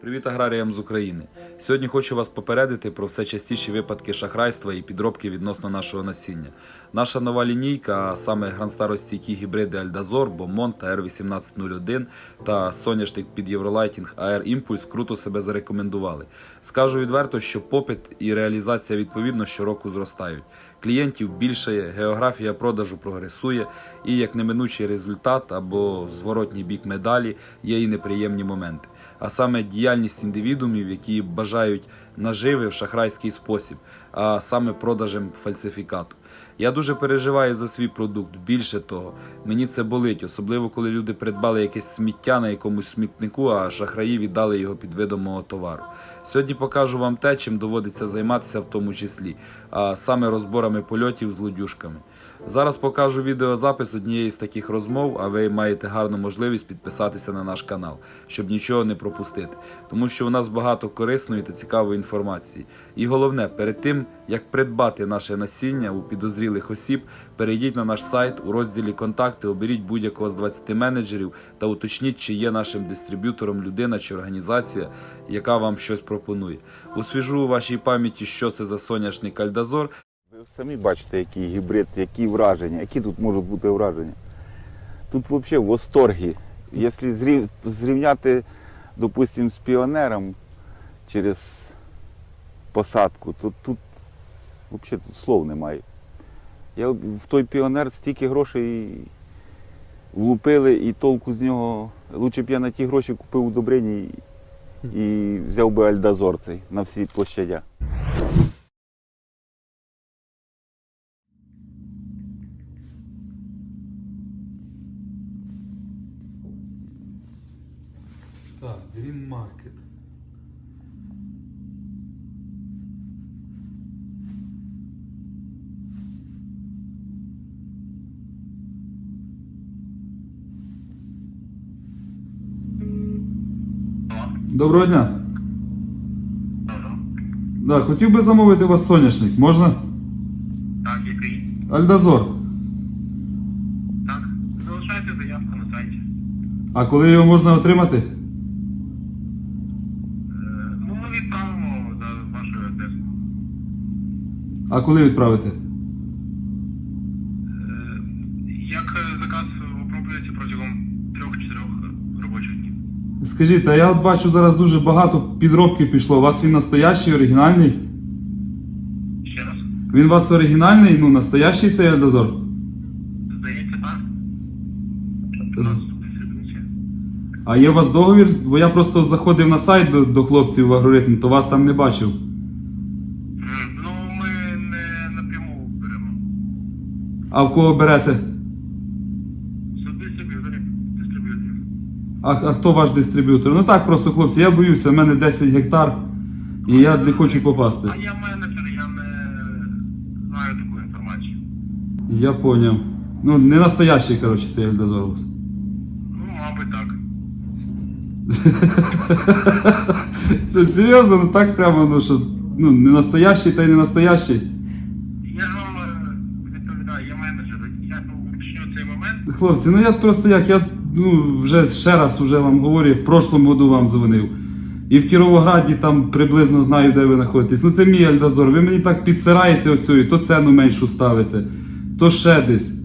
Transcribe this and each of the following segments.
Привіт аграріям з України. Сьогодні хочу вас попередити про все частіші випадки шахрайства і підробки відносно нашого насіння. Наша нова лінійка, а саме гранстаростійкі гібриди Альдазор, Бомон та R1801 та соняшник під Євролайтінг AR Імпульс круто себе зарекомендували. Скажу відверто, що попит і реалізація відповідно щороку зростають. Клієнтів більше, географія продажу прогресує, і як неминучий результат або зворотній бік медалі є і неприємні моменти а саме діяльність індивідумів, які бажають вважають наживи в шахрайський спосіб, а саме продажем фальсифікату. Я дуже переживаю за свій продукт. Більше того, мені це болить, особливо коли люди придбали якесь сміття на якомусь смітнику, а шахраї віддали його під видом мого товару. Сьогодні покажу вам те, чим доводиться займатися в тому числі, а саме розборами польотів з лудюшками. Зараз покажу відеозапис однієї з таких розмов, а ви маєте гарну можливість підписатися на наш канал, щоб нічого не пропустити, тому що у нас багато корисної та цікавої інформації. І головне, перед тим як придбати наше насіння у підозрілих осіб, перейдіть на наш сайт у розділі Контакти, оберіть будь-якого з 20 менеджерів та уточніть, чи є нашим дистриб'ютором людина чи організація, яка вам щось пропонує. Освіжу у вашій пам'яті, що це за соняшник Альдазор, Ви самі бачите, який гібрид, які враження, які тут можуть бути враження. Тут взагалі в восторгі. Якщо зрівняти, допустимо, з піонером через посадку, то тут взагалі тут слов немає. Я в той піонер стільки грошей влупили і толку з нього. Лучше б я на ті гроші купив удобрені і, і взяв би альдазор цей на всі площадя. Так, Green Market. Доброго дня. Да, хотів би замовити у вас соняшник, можна? Так, який? Альдазор. Так. Залишайте заявку на сайті. А коли його можна отримати? Е, Ну, ми відправимо за вашою адресою. А коли відправити? Скажіть, а я от бачу зараз дуже багато підробки пішло. У вас він настоящий, оригінальний? Ще раз. Він у вас оригінальний, ну настоящий цей Альдазор? Здається, так? З- А є у вас договір? Бо я просто заходив на сайт до, до хлопців в алгоритм, то вас там не бачив. М, Ну, ми не напряму беремо. А в кого берете? А, а хто ваш дистриб'ютор? Ну так просто, хлопці, я боюся, в мене 10 гектар і я не хочу попасти. А я менеджер, я не знаю таку інформацію. Я поняв. Ну, не настоящий, коротше, цей вас. Ну, мабуть, так. Що, серйозно, ну так прямо, ну що, ну, не настоящий та й не настоящий. Я ж вам е, відповідаю, я менеджер. Я уточню цей момент. Хлопці, ну я просто як, я ну, вже ще раз уже вам говорю, в прошлому году вам дзвонив. І в Кіровограді там приблизно знаю, де ви знаходитесь. Ну це мій Альдазор. Ви мені так підсираєте оцю, і то ціну меншу ставите, то ще десь.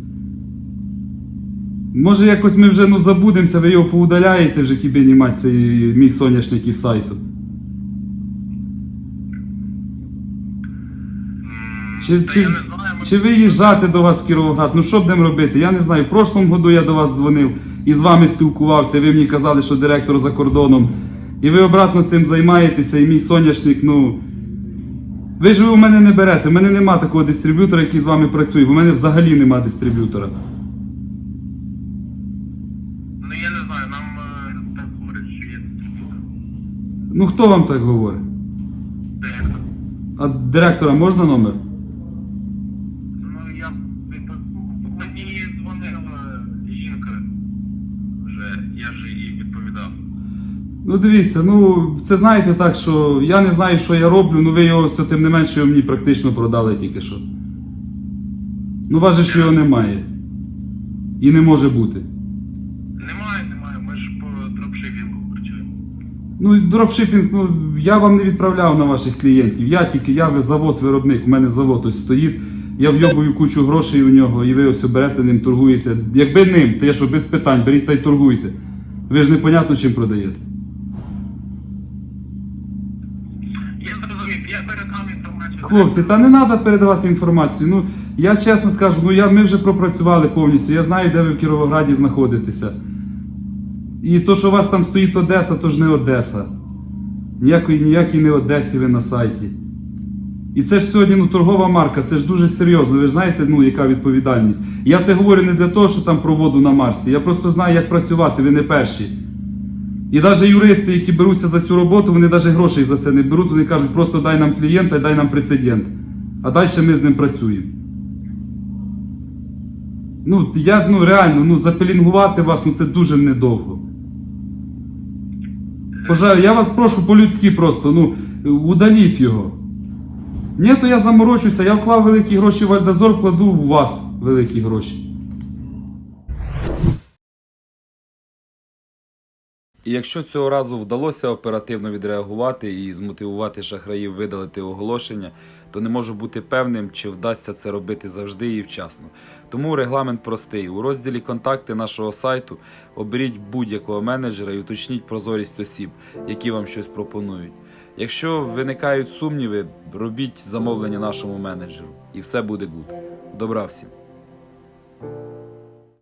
Може якось ми вже ну, забудемося, ви його поудаляєте вже кібені мій соняшник із сайту. Чи, чи, чи виїжджати до вас в Кіровоград? Ну що будемо робити? Я не знаю. В прошлому году я до вас дзвонив і з вами спілкувався. Ви мені казали, що директор за кордоном. І ви обратно цим займаєтеся, і мій соняшник, ну. Ви ж ви у мене не берете. У мене нема такого дистриб'ютора, який з вами працює. У мене взагалі нема дистриб'ютора. Ну я не знаю, нам е, так говорять, що є дистриб'ютор. Ну хто вам так говорить? Директор. А директора можна номер? Ну я мені вже, я ж їй відповідав. Ну дивіться, ну це знаєте так, що я не знаю, що я роблю, ну ви його все тим не менше його мені практично продали тільки що. Ну важе, що його немає. І не може бути. Немає, немає, ми ж по дропшипінгу працюємо. Ну, дропшипінг, ну я вам не відправляв на ваших клієнтів. Я тільки, я завод-виробник, у мене завод ось стоїть. Я вйобую кучу грошей у нього, і ви ось берете ним, торгуєте. Якби ним, то я що без питань, беріть та й торгуйте. Ви ж непонятно чим продаєте. Я зрозумів, я передам інформацію. Хлопці, та не треба передавати інформацію. Ну, я чесно скажу, ну я, ми вже пропрацювали повністю. Я знаю, де ви в Кіровограді знаходитеся. І то, що у вас там стоїть Одеса, то ж не Одеса. Ніякої, ніякій не Одесі ви на сайті. І це ж сьогодні ну, торгова марка, це ж дуже серйозно. Ви ж знаєте, ну, яка відповідальність. Я це говорю не для того, що там про воду на Марсі. Я просто знаю, як працювати, ви не перші. І навіть юристи, які беруться за цю роботу, вони навіть грошей за це не беруть, вони кажуть, просто дай нам клієнта і дай нам прецедент. А далі ми з ним працюємо. Ну, я ну, реально, ну, запелінгувати вас, ну це дуже недовго. Пожалуй, я вас прошу по-людськи просто, ну, удаліть його. Ні, то я заморочуся, я вклав великі гроші в Альдазор, вкладу в вас великі гроші. І якщо цього разу вдалося оперативно відреагувати і змотивувати шахраїв видалити оголошення, то не можу бути певним, чи вдасться це робити завжди і вчасно. Тому регламент простий. У розділі Контакти нашого сайту оберіть будь-якого менеджера і уточніть прозорість осіб, які вам щось пропонують. Якщо виникають сумніви, робіть замовлення нашому менеджеру, і все буде гуд. Добра всім!